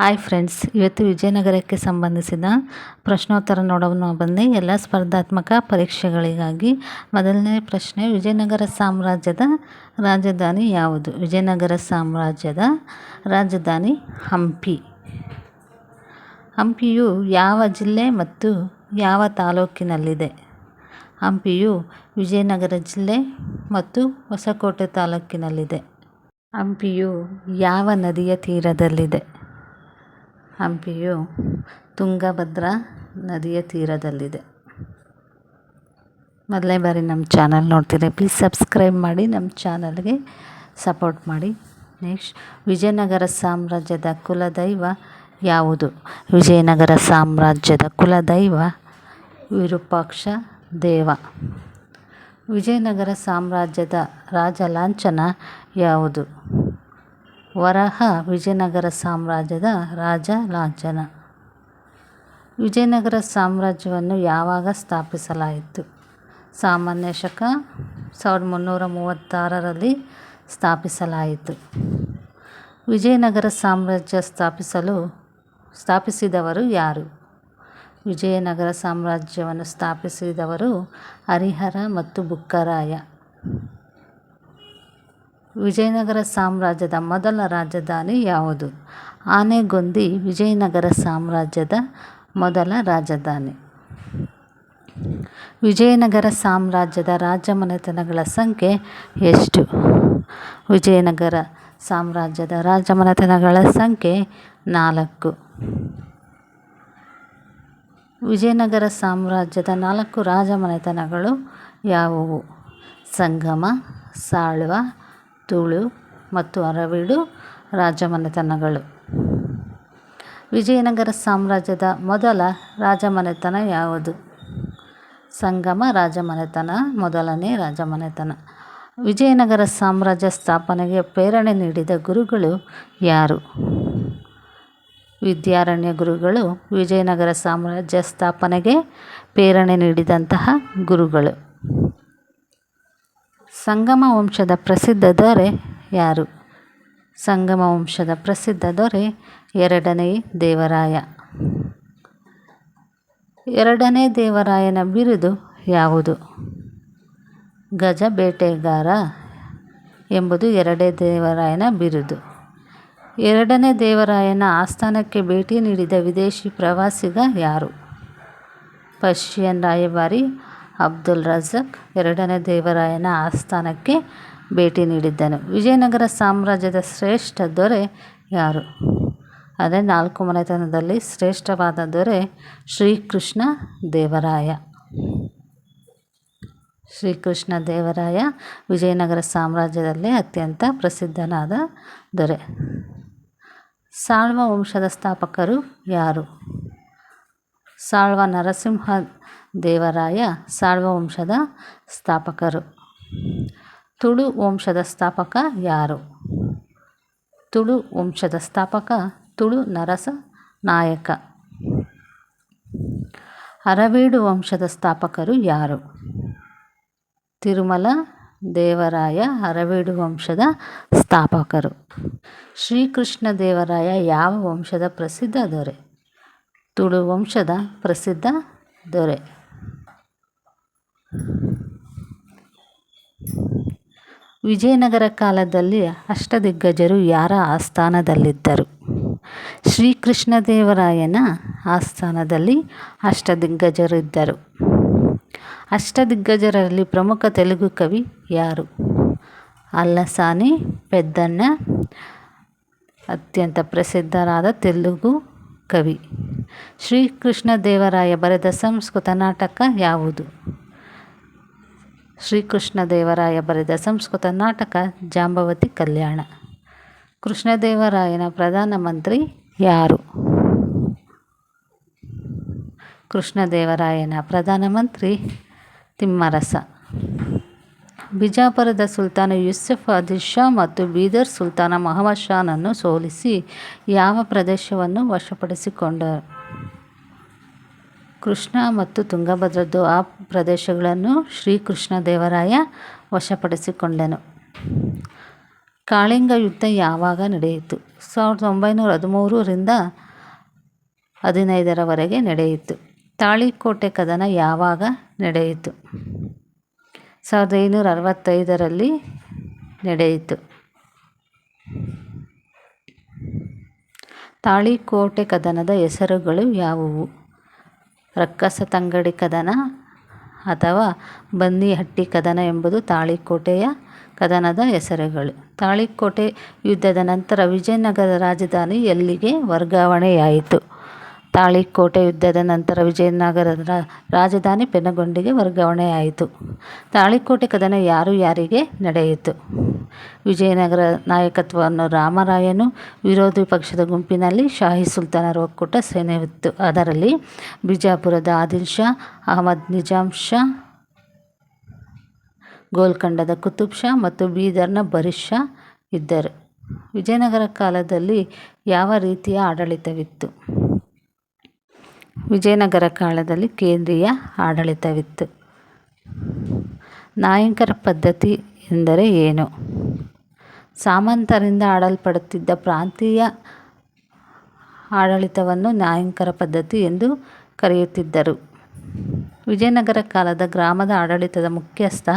Hi friends, ಇವತ್ತು ವಿಜಯನಗರಕ್ಕೆ ಸಂಬಂಧಿಸಿದ ಪ್ರಶ್ನೋತ್ತರ ನೋಡೋಣ ಬನ್ನಿ. ಎಲ್ಲ ಸ್ಪರ್ಧಾತ್ಮಕ ಪರೀಕ್ಷೆಗಳಿಗಾಗಿ ಮೊದಲನೇ ಪ್ರಶ್ನೆ, ವಿಜಯನಗರ ಸಾಮ್ರಾಜ್ಯದ ರಾಜಧಾನಿ ಯಾವುದು? ವಿಜಯನಗರ ಸಾಮ್ರಾಜ್ಯದ ರಾಜಧಾನಿ ಹಂಪಿ. ಹಂಪಿಯು ಯಾವ ಜಿಲ್ಲೆ ಮತ್ತು ಯಾವ ತಾಲೂಕಿನಲ್ಲಿದೆ? ಹಂಪಿಯು ವಿಜಯನಗರ ಜಿಲ್ಲೆ ಮತ್ತು ಹೊಸಕೋಟೆ ತಾಲೂಕಿನಲ್ಲಿದೆ. ಹಂಪಿಯು ಯಾವ ನದಿಯ ತೀರದಲ್ಲಿದೆ? ಹಂಪಿಯು ತುಂಗಭದ್ರಾ ನದಿಯ ತೀರದಲ್ಲಿದೆ. ಮೊದಲನೇ ಬಾರಿ ನಮ್ಮ ಚಾನಲ್ ನೋಡ್ತೀರಿ ಪ್ಲೀಸ್ ಸಬ್ಸ್ಕ್ರೈಬ್ ಮಾಡಿ, ನಮ್ಮ ಚಾನಲ್ಗೆ ಸಪೋರ್ಟ್ ಮಾಡಿ. ನೆಕ್ಸ್ಟ್ ವಿಜಯನಗರ ಸಾಮ್ರಾಜ್ಯದ ಕುಲದೈವ ಯಾವುದು? ವಿಜಯನಗರ ಸಾಮ್ರಾಜ್ಯದ ಕುಲದೈವ ವಿರೂಪಾಕ್ಷ ದೇವ. ವಿಜಯನಗರ ಸಾಮ್ರಾಜ್ಯದ ರಾಜ ಲಾಂಛನ ಯಾವುದು? ವರಹ ವಿಜಯನಗರ ಸಾಮ್ರಾಜ್ಯದ ರಾಜ ಲಾಂಛನ. ವಿಜಯನಗರ ಸಾಮ್ರಾಜ್ಯವನ್ನು ಯಾವಾಗ ಸ್ಥಾಪಿಸಲಾಯಿತು? ಸಾಮಾನ್ಯ ಶಕ ಸಾವಿರದ ಮುನ್ನೂರ ಮೂವತ್ತಾರರಲ್ಲಿ ಸ್ಥಾಪಿಸಲಾಯಿತು. ವಿಜಯನಗರ ಸಾಮ್ರಾಜ್ಯ ಸ್ಥಾಪಿಸಲು ಸ್ಥಾಪಿಸಿದವರು ಯಾರು? ವಿಜಯನಗರ ಸಾಮ್ರಾಜ್ಯವನ್ನು ಸ್ಥಾಪಿಸಿದವರು ಹರಿಹರ ಮತ್ತು ಬುಕ್ಕರಾಯ. ವಿಜಯನಗರ ಸಾಮ್ರಾಜ್ಯದ ಮೊದಲ ರಾಜಧಾನಿ ಯಾವುದು? ಆನೆಗೊಂದಿ ವಿಜಯನಗರ ಸಾಮ್ರಾಜ್ಯದ ಮೊದಲ ರಾಜಧಾನಿ. ವಿಜಯನಗರ ಸಾಮ್ರಾಜ್ಯದ ರಾಜಮನೆತನಗಳ ಸಂಖ್ಯೆ ಎಷ್ಟು? ವಿಜಯನಗರ ಸಾಮ್ರಾಜ್ಯದ ರಾಜಮನೆತನಗಳ ಸಂಖ್ಯೆ ನಾಲ್ಕು. ವಿಜಯನಗರ ಸಾಮ್ರಾಜ್ಯದ ನಾಲ್ಕು ರಾಜಮನೆತನಗಳು ಯಾವುವು? ಸಂಗಮ, ಸಾಳ್ವ ತುಳು ಮತ್ತು ಅರವಿಡು ರಾಜಮನೆತನಗಳು. ವಿಜಯನಗರ ಸಾಮ್ರಾಜ್ಯದ ಮೊದಲ ರಾಜಮನೆತನ ಯಾವುದು? ಸಂಗಮ ರಾಜಮನೆತನ, ಮೊದಲನೇ ರಾಜಮನೆತನ. ವಿಜಯನಗರ ಸಾಮ್ರಾಜ್ಯ ಸ್ಥಾಪನೆಗೆ ಪ್ರೇರಣೆ ನೀಡಿದ ಗುರುಗಳು ಯಾರು? ವಿದ್ಯಾರಣ್ಯ ಗುರುಗಳು ವಿಜಯನಗರ ಸಾಮ್ರಾಜ್ಯ ಸ್ಥಾಪನೆಗೆ ಪ್ರೇರಣೆ ನೀಡಿದಂತಹ ಗುರುಗಳು. ಸಂಗಮ ವಂಶದ ಪ್ರಸಿದ್ಧ ದೊರೆ ಯಾರು? ಸಂಗಮ ವಂಶದ ಪ್ರಸಿದ್ಧ ದೊರೆ ಎರಡನೇ ದೇವರಾಯ. ಎರಡನೇ ದೇವರಾಯನ ಬಿರುದು ಯಾವುದು? ಗಜ ಬೇಟೆಗಾರ ಎಂಬುದು ಎರಡೇ ದೇವರಾಯನ ಬಿರುದು. ಎರಡನೇ ದೇವರಾಯನ ಆಸ್ಥಾನಕ್ಕೆ ಭೇಟಿ ನೀಡಿದ ವಿದೇಶಿ ಪ್ರವಾಸಿಗ ಯಾರು? ಪರ್ಷಿಯನ್ ರಾಯಭಾರಿ ಅಬ್ದುಲ್ ರಜಕ್ ಎರಡನೇ ದೇವರಾಯನ ಆಸ್ಥಾನಕ್ಕೆ ಭೇಟಿ ನೀಡಿದ್ದನು. ವಿಜಯನಗರ ಸಾಮ್ರಾಜ್ಯದ ಶ್ರೇಷ್ಠ ದೊರೆ ಯಾರು? ಅದೇ ನಾಲ್ಕು ಮನೆತನದಲ್ಲಿ ಶ್ರೇಷ್ಠವಾದ ದೊರೆ ಶ್ರೀಕೃಷ್ಣ ದೇವರಾಯ. ಶ್ರೀಕೃಷ್ಣ ದೇವರಾಯ ವಿಜಯನಗರ ಸಾಮ್ರಾಜ್ಯದಲ್ಲಿ ಅತ್ಯಂತ ಪ್ರಸಿದ್ಧನಾದ ದೊರೆ. ಸಾಳ್ವ ವಂಶದ ಸ್ಥಾಪಕರು ಯಾರು? ಸಾಳ್ವ ನರಸಿಂಹ ದೇವರಾಯ ಸಾಳ್ವ ವಂಶದ ಸ್ಥಾಪಕರು. ತುಳು ವಂಶದ ಸ್ಥಾಪಕ ಯಾರು? ತುಳು ವಂಶದ ಸ್ಥಾಪಕ, ತುಳು ನರಸ ನಾಯಕ. ಅರವೇಡು ವಂಶದ ಸ್ಥಾಪಕರು ಯಾರು? ತಿರುಮಲ ದೇವರಾಯ ಅರವೇಡು ವಂಶದ ಸ್ಥಾಪಕರು. ಶ್ರೀಕೃಷ್ಣ ದೇವರಾಯ ಯಾವ ವಂಶದ ಪ್ರಸಿದ್ಧ ದೊರೆ? ತುಳು ವಂಶದ ಪ್ರಸಿದ್ಧ ದೊರೆ. ವಿಜಯನಗರ ಕಾಲದಲ್ಲಿ ಅಷ್ಟದಿಗ್ಗಜರು ಯಾರ ಆಸ್ಥಾನದಲ್ಲಿದ್ದರು? ಶ್ರೀಕೃಷ್ಣದೇವರಾಯನ ಆಸ್ಥಾನದಲ್ಲಿ ಅಷ್ಟದಿಗ್ಗಜರಿದ್ದರು. ಅಷ್ಟದಿಗ್ಗಜರಲ್ಲಿ ಪ್ರಮುಖ ತೆಲುಗು ಕವಿ ಯಾರು? ಅಲ್ಲಸಾನಿ ಪೆದ್ದಣ್ಣ, ಅತ್ಯಂತ ಪ್ರಸಿದ್ಧರಾದ ತೆಲುಗು ಕವಿ. ಶ್ರೀಕೃಷ್ಣದೇವರಾಯ ಬರೆದ ಸಂಸ್ಕೃತ ನಾಟಕ ಯಾವುದು? ಶ್ರೀಕೃಷ್ಣ ದೇವರಾಯ ಬರೆದ ಸಂಸ್ಕೃತ ನಾಟಕ ಜಾಂಬವತಿ ಕಲ್ಯಾಣ. ಕೃಷ್ಣದೇವರಾಯನ ಪ್ರಧಾನಮಂತ್ರಿ ಯಾರು? ಕೃಷ್ಣದೇವರಾಯನ ಪ್ರಧಾನಮಂತ್ರಿ ತಿಮ್ಮರಸ. ಬಿಜಾಪುರದ ಸುಲ್ತಾನ ಯೂಸುಫ್ ಆದಿಲ್ ಶಾ ಮತ್ತು ಬೀದರ್ ಸುಲ್ತಾನ ಮಹಮ್ಮದ್ ಶಾನನ್ನು ಸೋಲಿಸಿ ಯಾವ ಪ್ರದೇಶವನ್ನು ವಶಪಡಿಸಿಕೊಂಡರು ಕೃಷ್ಣ ಮತ್ತು ತುಂಗಭದ್ರದ್ದು ಆ ಪ್ರದೇಶಗಳನ್ನು ಶ್ರೀಕೃಷ್ಣ ದೇವರಾಯ ವಶಪಡಿಸಿಕೊಂಡನು. ಕಾಳಿಂಗ ಯುದ್ಧ ಯಾವಾಗ ನಡೆಯಿತು? ಸಾವಿರದ ಒಂಬೈನೂರ ಹದಿಮೂರರಿಂದ ಹದಿನೈದರವರೆಗೆ ನಡೆಯಿತು. ತಾಳಿಕೋಟೆ ಕದನ ಯಾವಾಗ ನಡೆಯಿತು? ಸಾವಿರದ ಐನೂರ ಅರವತ್ತೈದರಲ್ಲಿ ನಡೆಯಿತು. ತಾಳಿಕೋಟೆ ಕದನದ ಹೆಸರುಗಳು ಯಾವುವು? ರಕ್ಕಸ ತಂಗಡಿ ಕದನ ಅಥವಾ ಬನ್ನಿಹಟ್ಟಿ ಕದನ ಎಂಬುದು ತಾಳಿಕೋಟೆಯ ಕದನದ ಹೆಸರುಗಳು. ತಾಳಿಕೋಟೆ ಯುದ್ಧದ ನಂತರ ವಿಜಯನಗರ ರಾಜಧಾನಿ ಎಲ್ಲಿಗೆ ವರ್ಗಾವಣೆಯಾಯಿತು? ತಾಳಿಕೋಟೆ ಯುದ್ಧದ ನಂತರ ವಿಜಯನಗರದ ರಾಜಧಾನಿ ಪೆನಗೊಂಡಿಗೆ ವರ್ಗಾವಣೆಯಾಯಿತು. ತಾಳಿಕೋಟೆ ಕದನ ಯಾರು ಯಾರಿಗೆ ನಡೆಯಿತು? ವಿಜಯನಗರ ನಾಯಕತ್ವವನ್ನು ರಾಮರಾಯನು ವಿರೋಧಿ ಪಕ್ಷದ ಗುಂಪಿನಲ್ಲಿ ಶಾಹಿ ಸುಲ್ತಾನರ ಒಕ್ಕೂಟ ಸೇನೆವಿತ್ತು ಅದರಲ್ಲಿ ಬಿಜಾಪುರದ ಆದಿಲ್ ಶಾ, ಅಹಮದ್ ನಿಜಾಮ್ ಶಾ, ಗೋಲ್ಕಂಡದ ಕುತುಬ್ ಶಾ ಮತ್ತು ಬೀದರ್ನ ಬರೀಶ್ ಶಾ ಇದ್ದರು. ವಿಜಯನಗರ ಕಾಲದಲ್ಲಿ ಯಾವ ರೀತಿಯ ಆಡಳಿತವಿತ್ತು? ವಿಜಯನಗರ ಕಾಲದಲ್ಲಿ ಕೇಂದ್ರೀಯ ಆಡಳಿತವಿತ್ತು. ನಾಯಕರ ಪದ್ಧತಿ ಎಂದರೆ ಏನು? ಸಾಮಂತರಿಂದ ಆಡಲ್ಪಡುತ್ತಿದ್ದ ಪ್ರಾಂತೀಯ ಆಡಳಿತವನ್ನು ನ್ಯಾಯಂಕರ ಪದ್ಧತಿ ಎಂದು ಕರೆಯುತ್ತಿದ್ದರು. ವಿಜಯನಗರ ಕಾಲದ ಗ್ರಾಮದ ಆಡಳಿತದ ಮುಖ್ಯಸ್ಥ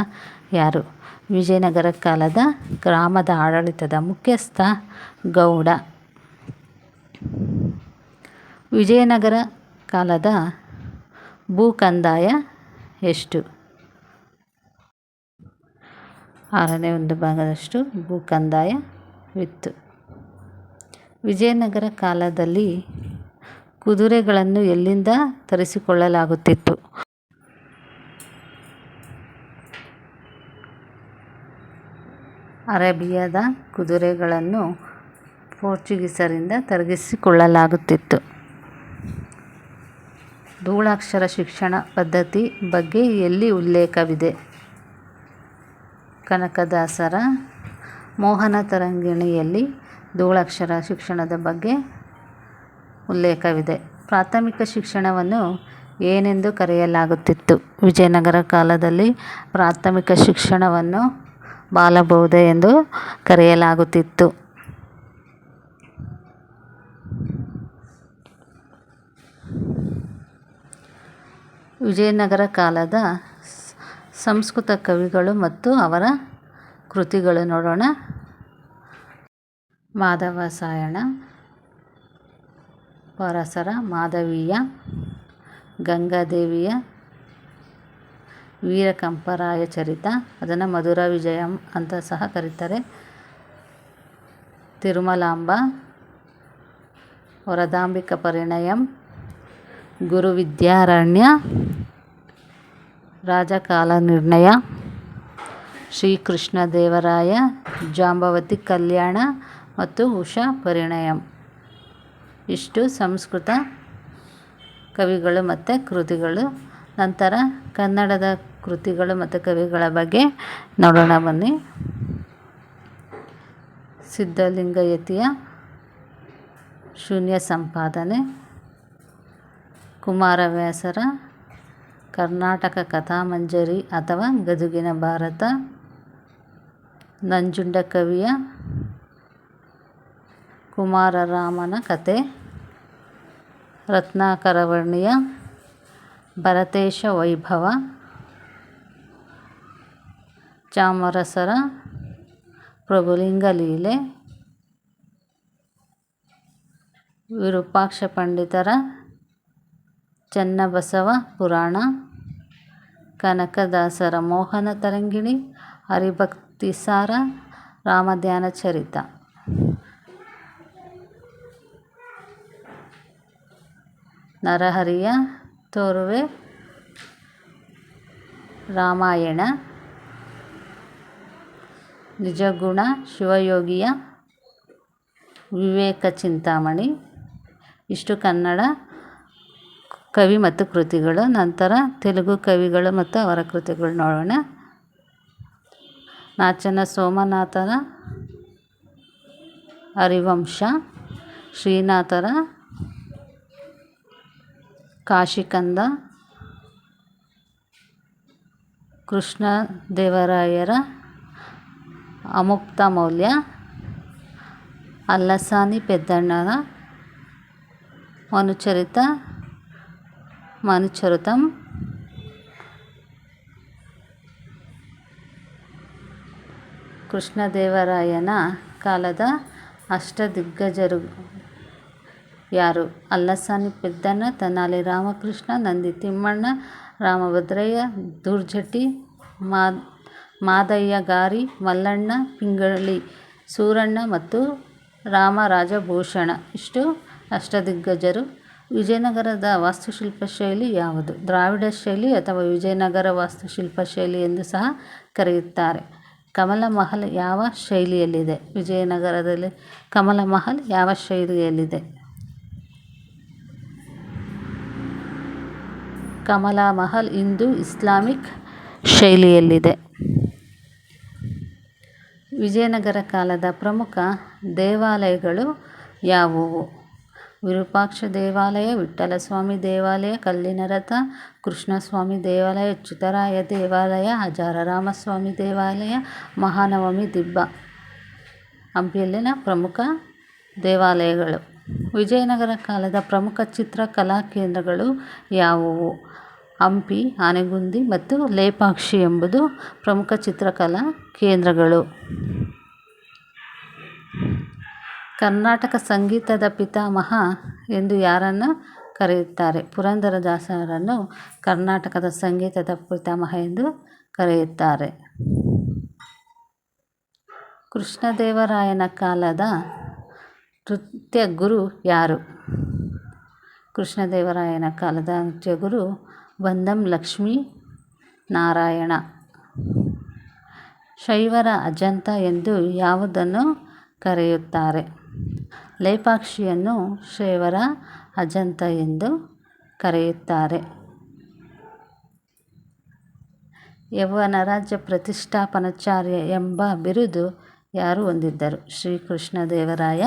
ಯಾರು? ವಿಜಯನಗರ ಕಾಲದ ಗ್ರಾಮದ ಆಡಳಿತದ ಮುಖ್ಯಸ್ಥ ಗೌಡ. ವಿಜಯನಗರ ಕಾಲದ ಭೂ ಕಂದಾಯ ಎಷ್ಟು? ಆರನೇ ಒಂದು ಭಾಗದಷ್ಟು ಭೂ ಕಂದಾಯವಿತ್ತು ವಿಜಯನಗರ ಕಾಲದಲ್ಲಿ ಕುದುರೆಗಳನ್ನು ಎಲ್ಲಿಂದ ತರಿಸಿಕೊಳ್ಳಲಾಗುತ್ತಿತ್ತು? ಅರೇಬಿಯಾದ ಕುದುರೆಗಳನ್ನು ಪೋರ್ಚುಗೀಸರಿಂದ ತರಗಿಸಿಕೊಳ್ಳಲಾಗುತ್ತಿತ್ತು ಧೂಳಾಕ್ಷರ ಶಿಕ್ಷಣ ಪದ್ಧತಿ ಬಗ್ಗೆ ಎಲ್ಲಿ ಉಲ್ಲೇಖವಿದೆ? ಕನಕದಾಸರ ಮೋಹನ ತರಂಗಿಣಿಯಲ್ಲಿ ಧೂಳಕ್ಷರ ಶಿಕ್ಷಣದ ಬಗ್ಗೆ ಉಲ್ಲೇಖವಿದೆ. ಪ್ರಾಥಮಿಕ ಶಿಕ್ಷಣವನ್ನು ಏನೆಂದು ಕರೆಯಲಾಗುತ್ತಿತ್ತು? ವಿಜಯನಗರ ಕಾಲದಲ್ಲಿ ಪ್ರಾಥಮಿಕ ಶಿಕ್ಷಣವನ್ನು ಬಾಲಬೋಧೆ ಎಂದು ಕರೆಯಲಾಗುತ್ತಿತ್ತು. ವಿಜಯನಗರ ಕಾಲದ ಸಂಸ್ಕೃತ ಕವಿಗಳು ಮತ್ತು ಅವರ ಕೃತಿಗಳು ನೋಡೋಣ. ಮಾಧವ ಸಾಯಣ ಪರಸರ, ಮಾಧವೀಯ, ಗಂಗಾದೇವಿಯ, ವೀರಕಂಪರಾಯ ಚರಿತ, ಅದನ್ನು ಮಧುರ ವಿಜಯಂ ಅಂತ ಸಹ ಕರೀತಾರೆ. ತಿರುಮಲಾಂಬ, ವರದಾಂಬಿಕ ಪರಿಣಯಂ ಗುರುವಿದ್ಯಾರಣ್ಯ ರಾಜಕಾಲ ನಿರ್ಣಯ ಶ್ರೀಕೃಷ್ಣ ದೇವರಾಯ, ಜಾಂಬವತಿ ಕಲ್ಯಾಣ ಮತ್ತು ಉಷಾ ಪರಿಣಯಂ. ಇಷ್ಟು ಸಂಸ್ಕೃತ ಕವಿಗಳು ಮತ್ತು ಕೃತಿಗಳು. ನಂತರ ಕನ್ನಡದ ಕೃತಿಗಳು ಮತ್ತು ಕವಿಗಳ ಬಗ್ಗೆ ನೋಡೋಣ ಬನ್ನಿ. ಸಿದ್ಧಲಿಂಗಯತಿಯ ಶೂನ್ಯ ಸಂಪಾದನೆ. ಕುಮಾರವ್ಯಾಸರ ಕರ್ನಾಟಕ ಕಥಾಮಂಜರಿ ಅಥವಾ ಗದುಗಿನ ಭಾರತ, ನಂಜುಂಡ ಕವಿಯ ಕುಮಾರರಾಮನ ಕತೆ ರತ್ನಾಕರವರ್ಣಿಯ ಭರತೇಶ ವೈಭವ, ಚಾಮರಸರ ಪ್ರಭುಲಿಂಗ ಲೀಲೆ, ವಿರೂಪಾಕ್ಷ ಪಂಡಿತರ ಚನ್ನಬಸವ ಪುರಾಣ, ಕನಕದಾಸರ ಮೋಹನ ತರಂಗಿಣಿ ಹರಿಭಕ್ತಿಸಾರ ರಾಮಧ್ಯಾನ ಚರಿತ. ನರಹರಿಯ, ತೋರುವೆ, ರಾಮಾಯಣ, ನಿಜಗುಣ, ಶಿವಯೋಗಿಯ, ವಿವೇಕ ಚಿಂತಾಮಣಿ, ಇಷ್ಟು ಕನ್ನಡ ಕವಿ ಮತ್ತು ಕೃತಿಗಳು, ನಂತರ ತೆಲುಗು ಕವಿಗಳು ಮತ್ತು ಅವರ ಕೃತಿಗಳು ನೋಡೋಣ. ನಾಚನ ಸೋಮನಾಥರ ಹರಿವಂಶ, ಶ್ರೀನಾಥರ ಕಾಶಿಕಂದ, ಕೃಷ್ಣದೇವರಾಯರ ಅಮುಕ್ತ ಮೌಲ್ಯ, ಅಲ್ಲಸಾನಿ ಪೆದ್ದಣ್ಣನ ಮನುಚರಿತ ಮನುಚರಿತಂ ಕೃಷ್ಣದೇವರಾಯನ ಕಾಲದ ಅಷ್ಟದಿಗ್ಗಜರು ಯಾರು? ಅಲ್ಲಸಾನಿ ಪೆದ್ದನ ತನಾಲಿ ರಾಮಕೃಷ್ಣ, ನಂದಿ ತಿಮ್ಮಣ್ಣ, ರಾಮಭದ್ರಯ್ಯ, ದುರ್ಜಟಿ ಮಾ ಮಾದಯ್ಯ ಗಾರಿ, ಮಲ್ಲಣ್ಣ, ಪಿಂಗಳಿ, ಸೂರಣ್ಣ ಮತ್ತು ರಾಮರಾಜಭೂಷಣ ಇಷ್ಟು ಅಷ್ಟದಿಗ್ಗಜರು. ವಿಜಯನಗರದ ವಾಸ್ತುಶಿಲ್ಪ ಶೈಲಿ ಯಾವುದು? ದ್ರಾವಿಡ ಶೈಲಿ ಅಥವಾ ವಿಜಯನಗರ ವಾಸ್ತುಶಿಲ್ಪ ಶೈಲಿ ಎಂದು ಸಹ ಕರೆಯುತ್ತಾರೆ. ಕಮಲ ಮಹಲ್ ಯಾವ ಶೈಲಿಯಲ್ಲಿದೆ? ವಿಜಯನಗರದಲ್ಲಿ ಕಮಲ ಮಹಲ್ ಯಾವ ಶೈಲಿಯಲ್ಲಿದೆ? ಕಮಲ ಮಹಲ್ ಇಂದು ಇಸ್ಲಾಮಿಕ್ ಶೈಲಿಯಲ್ಲಿದೆ. ವಿಜಯನಗರ ಕಾಲದ ಪ್ರಮುಖ ದೇವಾಲಯಗಳು ಯಾವುವು? ವಿರೂಪಾಕ್ಷ ದೇವಾಲಯ ವಿಠ್ಠಲಸ್ವಾಮಿ ದೇವಾಲಯ ಕಲ್ಲಿನ ರಥ ಕೃಷ್ಣಸ್ವಾಮಿ ದೇವಾಲಯ ಅಚ್ಯುತರಾಯ ದೇವಾಲಯ, ಹಜಾರರಾಮಸ್ವಾಮಿ ದೇವಾಲಯ, ಮಹಾನವಮಿ ದಿಬ್ಬ. ಹಂಪಿಯಲ್ಲಿನ ಪ್ರಮುಖ ದೇವಾಲಯಗಳು. ವಿಜಯನಗರ ಕಾಲದ ಪ್ರಮುಖ ಚಿತ್ರಕಲಾ ಕೇಂದ್ರಗಳು ಯಾವುವು? ಹಂಪಿ, ಆನೆಗುಂದಿ ಮತ್ತು ಲೇಪಾಕ್ಷಿ ಎಂಬುದು ಪ್ರಮುಖ ಚಿತ್ರಕಲಾ ಕೇಂದ್ರಗಳು. ಕರ್ನಾಟಕ ಸಂಗೀತದ ಪಿತಾಮಹ ಎಂದು ಯಾರನ್ನು ಕರೆಯುತ್ತಾರೆ? ಪುರಂದರದಾಸರನ್ನು ಕರ್ನಾಟಕದ ಸಂಗೀತದ ಪಿತಾಮಹ ಎಂದು ಕರೆಯುತ್ತಾರೆ. ಕೃಷ್ಣದೇವರಾಯನ ಕಾಲದ ನೃತ್ಯ ಗುರು ಯಾರು? ಕೃಷ್ಣದೇವರಾಯನ ಕಾಲದ ನೃತ್ಯ ಗುರು ಬಂದಂ ಲಕ್ಷ್ಮೀ ನಾರಾಯಣ. ಶೈವರ ಅಜಂತ ಎಂದು ಯಾವುದನ್ನು ಕರೆಯುತ್ತಾರೆ? ಲೇಪಾಕ್ಷಿಯನ್ನು ಶೇವರ ಅಜಂತ ಎಂದು ಕರೆಯುತ್ತಾರೆ. ಯೌವನರಾಜ ಪ್ರತಿಷ್ಠಾಪನಾಚಾರ್ಯ ಎಂಬ ಬಿರುದು ಯಾರು ಹೊಂದಿದ್ದರು? ಶ್ರೀಕೃಷ್ಣದೇವರಾಯ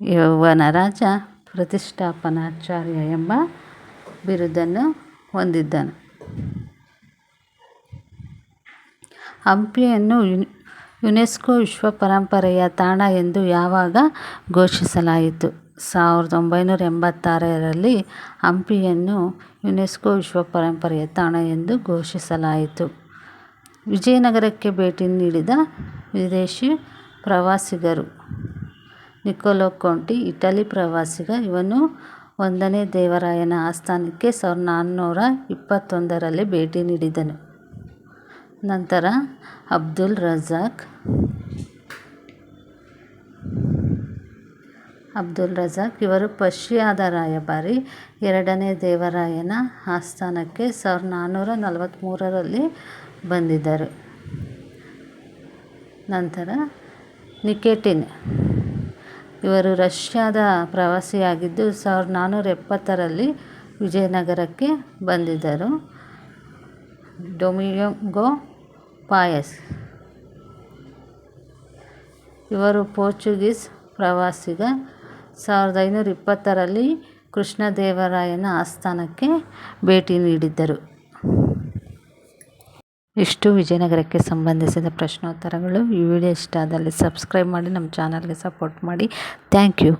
ಯೌವನರಾಜ ಪ್ರತಿಷ್ಠಾಪನಾಚಾರ್ಯ ಎಂಬ ಬಿರುದನ್ನು ಹೊಂದಿದ್ದನು. ಹಂಪಿಯನ್ನು ಯುನೆಸ್ಕೋ ವಿಶ್ವ ಪರಂಪರೆಯ ತಾಣ ಎಂದು ಯಾವಾಗ ಘೋಷಿಸಲಾಯಿತು? ಸಾವಿರದ ಒಂಬೈನೂರ ಎಂಬತ್ತಾರರಲ್ಲಿ ಹಂಪಿಯನ್ನು ಯುನೆಸ್ಕೋ ವಿಶ್ವ ಪರಂಪರೆಯ ತಾಣ ಎಂದು ಘೋಷಿಸಲಾಯಿತು. ವಿಜಯನಗರಕ್ಕೆ ಭೇಟಿ ನೀಡಿದ ವಿದೇಶಿ ಪ್ರವಾಸಿಗರು ನಿಕೋಲೋ ಕೊಂಟಿ, ಇಟಲಿ ಪ್ರವಾಸಿಗ, ಇವನು ಒಂದನೇ ದೇವರಾಯನ ಆಸ್ಥಾನಕ್ಕೆ ಸಾವಿರದ ನಾನ್ನೂರ ಇಪ್ಪತ್ತೊಂದರಲ್ಲಿ ಭೇಟಿ ನೀಡಿದನು. ನಂತರ ಅಬ್ದುಲ್ ರಜಾಕ್ ಅಬ್ದುಲ್ ರಜಾಕ್ ಇವರು ಪರ್ಷಿಯಾದ ರಾಯಭಾರಿ. ಎರಡನೇ ದೇವರಾಯನ ಆಸ್ಥಾನಕ್ಕೆ ಸಾವಿರದ ನಾನ್ನೂರ ನಲವತ್ತ್ಮೂರರಲ್ಲಿ ಬಂದಿದ್ದರು. ನಂತರ ನಿಕೇಟಿನ್. ಇವರು ರಷ್ಯಾದ ಪ್ರವಾಸಿಯಾಗಿದ್ದು ಸಾವಿರದ ನಾನ್ನೂರ ಎಪ್ಪತ್ತರಲ್ಲಿ ವಿಜಯನಗರಕ್ಕೆ ಬಂದಿದ್ದರು. Domingo Paes. ಇವರು ಪೋರ್ಚುಗೀಸ್ ಪ್ರವಾಸಿಗ. ಸಾವಿರದ ಐನೂರ ಇಪ್ಪತ್ತರಲ್ಲಿ ಕೃಷ್ಣದೇವರಾಯನ ಆಸ್ಥಾನಕ್ಕೆ ಭೇಟಿ ನೀಡಿದ್ದರು. ಇಷ್ಟು. ವಿಜಯನಗರಕ್ಕೆ ಸಂಬಂಧಿಸಿದ ಪ್ರಶ್ನೋತ್ತರಗಳು. ಈ ವಿಡಿಯೋ ಇಷ್ಟ ಆದಲ್ಲಿ ಸಬ್ಸ್ಕ್ರೈಬ್ ಮಾಡಿ, ನಮ್ಮ ಚಾನಲ್ಗೆ ಸಪೋರ್ಟ್ ಮಾಡಿ. Thank you.